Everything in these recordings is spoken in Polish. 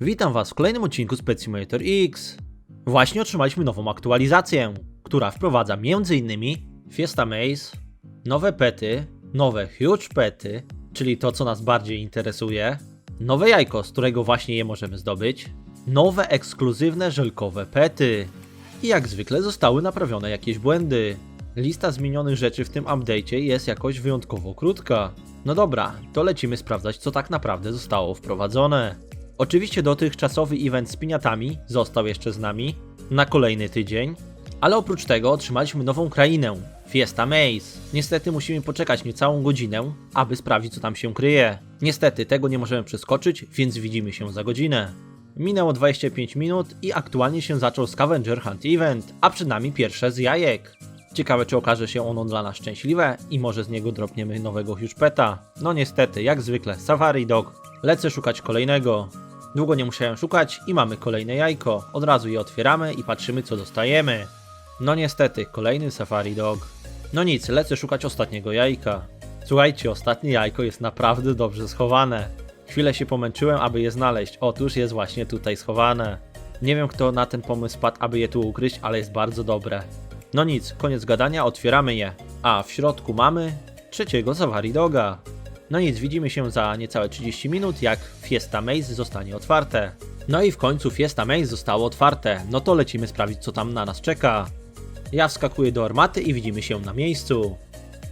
Witam Was w kolejnym odcinku z Pet Simulator X. Właśnie otrzymaliśmy nową aktualizację, która wprowadza m.in. Fiesta Maze, nowe pety, nowe Huge Pety, czyli to co nas bardziej interesuje, nowe jajko, z którego właśnie je możemy zdobyć, nowe ekskluzywne żelkowe pety i jak zwykle zostały naprawione jakieś błędy. Lista zmienionych rzeczy w tym update'cie jest jakoś wyjątkowo krótka. No dobra, to lecimy sprawdzać co tak naprawdę zostało wprowadzone. Oczywiście dotychczasowy event z piniatami został jeszcze z nami na kolejny tydzień, ale oprócz tego otrzymaliśmy nową krainę Fiesta Maze. Niestety musimy poczekać niecałą godzinę, aby sprawdzić co tam się kryje. Niestety tego nie możemy przeskoczyć, więc widzimy się za godzinę. Minęło 25 minut i aktualnie się zaczął Scavenger Hunt Event, a przed nami pierwsze z jajek. Ciekawe czy okaże się ono dla nas szczęśliwe i może z niego dropniemy nowego Huge Peta. No niestety, jak zwykle, Safari Dog. Lecę szukać kolejnego. Długo nie musiałem szukać i mamy kolejne jajko. Od razu je otwieramy i patrzymy co dostajemy. No niestety, kolejny Safari Dog. No nic, lecę szukać ostatniego jajka. Słuchajcie, ostatnie jajko jest naprawdę dobrze schowane. Chwilę się pomęczyłem, aby je znaleźć. Otóż jest właśnie tutaj schowane. Nie wiem kto na ten pomysł padł, aby je tu ukryć, ale jest bardzo dobre. No nic, koniec gadania, otwieramy je. A w środku mamy trzeciego Safari Doga. No nic, widzimy się za niecałe 30 minut, jak Fiesta Maze zostanie otwarte. No i w końcu Fiesta Maze zostało otwarte, no to lecimy sprawdzić co tam na nas czeka. Ja wskakuję do armaty i widzimy się na miejscu.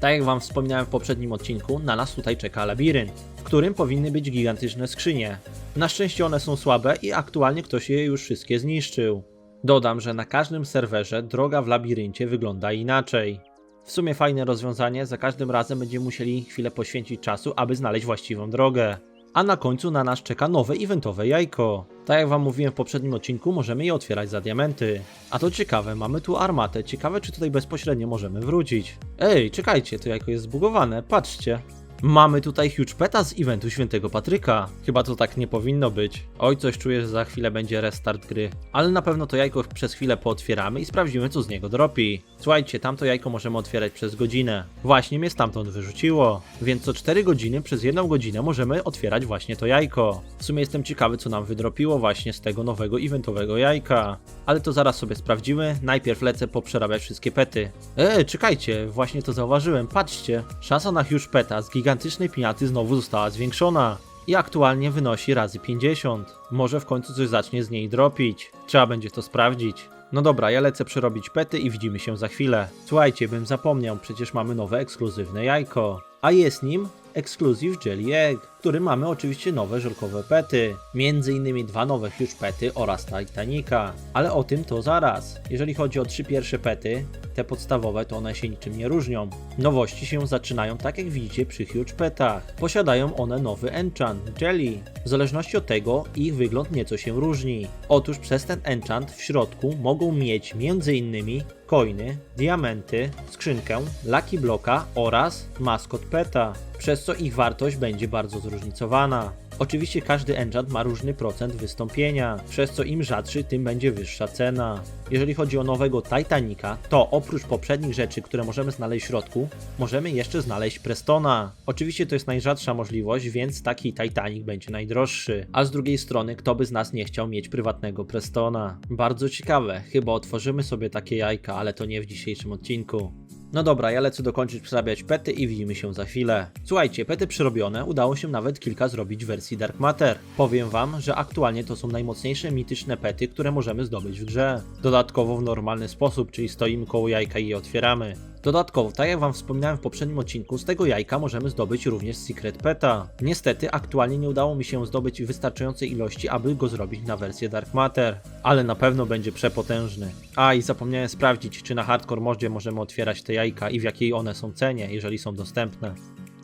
Tak jak wam wspominałem w poprzednim odcinku, na nas tutaj czeka labirynt, w którym powinny być gigantyczne skrzynie. Na szczęście one są słabe i aktualnie ktoś je już wszystkie zniszczył. Dodam, że na każdym serwerze droga w labiryncie wygląda inaczej. W sumie fajne rozwiązanie, za każdym razem będziemy musieli chwilę poświęcić czasu, aby znaleźć właściwą drogę. A na końcu na nas czeka nowe eventowe jajko. Tak jak wam mówiłem w poprzednim odcinku, możemy je otwierać za diamenty. A to ciekawe, mamy tu armatę, ciekawe czy tutaj bezpośrednio możemy wrócić. Ej, czekajcie, to jajko jest zbugowane, patrzcie. Mamy tutaj huge peta z eventu Świętego Patryka. Chyba to tak nie powinno być. Oj, coś czuję, że za chwilę będzie restart gry. Ale na pewno to jajko przez chwilę pootwieramy i sprawdzimy, co z niego dropi. Słuchajcie, tamto jajko możemy otwierać przez godzinę. Właśnie mnie stamtąd wyrzuciło. Więc co 4 godziny przez jedną godzinę możemy otwierać właśnie to jajko. W sumie jestem ciekawy, co nam wydropiło właśnie z tego nowego eventowego jajka. Ale to zaraz sobie sprawdzimy. Najpierw lecę poprzerabiać wszystkie pety. Eee, czekajcie, właśnie to zauważyłem. Patrzcie, szansa na huge peta z gigantycznej piniaty znowu została zwiększona. I aktualnie wynosi razy 50. Może w końcu coś zacznie z niej dropić. Trzeba będzie to sprawdzić. No dobra, ja lecę przerobić pety i widzimy się za chwilę. Słuchajcie, bym zapomniał, przecież mamy nowe ekskluzywne jajko. A jest nim Exclusive Jelly Egg, w którym mamy oczywiście nowe żelkowe pety. Innymi dwa nowe huge pety oraz Titanica. Ale o tym to zaraz. Jeżeli chodzi o trzy pierwsze pety, te podstawowe, to one się niczym nie różnią. Nowości się zaczynają tak jak widzicie przy huge petach. Posiadają one nowy enchant, Jelly. W zależności od tego ich wygląd nieco się różni. Otóż przez ten enchant w środku mogą mieć m.in. coiny, diamenty, skrzynkę, lucky bloka oraz maskot peta, przez co ich wartość będzie bardzo zróżnicowana. Oczywiście każdy enchant ma różny procent wystąpienia, przez co im rzadszy, tym będzie wyższa cena. Jeżeli chodzi o nowego Titanica, to oprócz poprzednich rzeczy, które możemy znaleźć w środku, możemy jeszcze znaleźć Prestona. Oczywiście to jest najrzadsza możliwość, więc taki Titanic będzie najdroższy. A z drugiej strony, kto by z nas nie chciał mieć prywatnego Prestona? Bardzo ciekawe, chyba otworzymy sobie takie jajka, ale to nie w dzisiejszym odcinku. No dobra, ja lecę dokończyć przerabiać pety i widzimy się za chwilę. Słuchajcie, pety przerobione, udało się nawet kilka zrobić w wersji Dark Matter. Powiem wam, że aktualnie to są najmocniejsze mityczne pety, które możemy zdobyć w grze. Dodatkowo w normalny sposób, czyli stoimy koło jajka i je otwieramy. Dodatkowo, tak jak wam wspominałem w poprzednim odcinku, z tego jajka możemy zdobyć również Secret Peta. Niestety, aktualnie nie udało mi się zdobyć wystarczającej ilości, aby go zrobić na wersję Dark Matter, ale na pewno będzie przepotężny. A i zapomniałem sprawdzić, czy na Hardcore modzie możemy otwierać te jajka i w jakiej one są cenie, jeżeli są dostępne.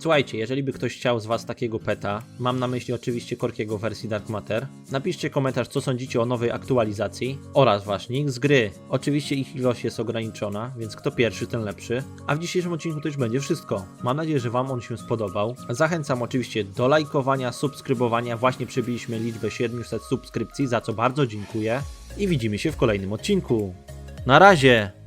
Słuchajcie, jeżeli by ktoś chciał z Was takiego peta, mam na myśli oczywiście Korkiego wersji Dark Matter, napiszcie komentarz, co sądzicie o nowej aktualizacji oraz Wasz nick z gry. Oczywiście ich ilość jest ograniczona, więc kto pierwszy, ten lepszy. A w dzisiejszym odcinku to już będzie wszystko. Mam nadzieję, że Wam on się spodobał. Zachęcam oczywiście do lajkowania, subskrybowania. Właśnie przybiliśmy liczbę 700 subskrypcji, za co bardzo dziękuję. I widzimy się w kolejnym odcinku. Na razie!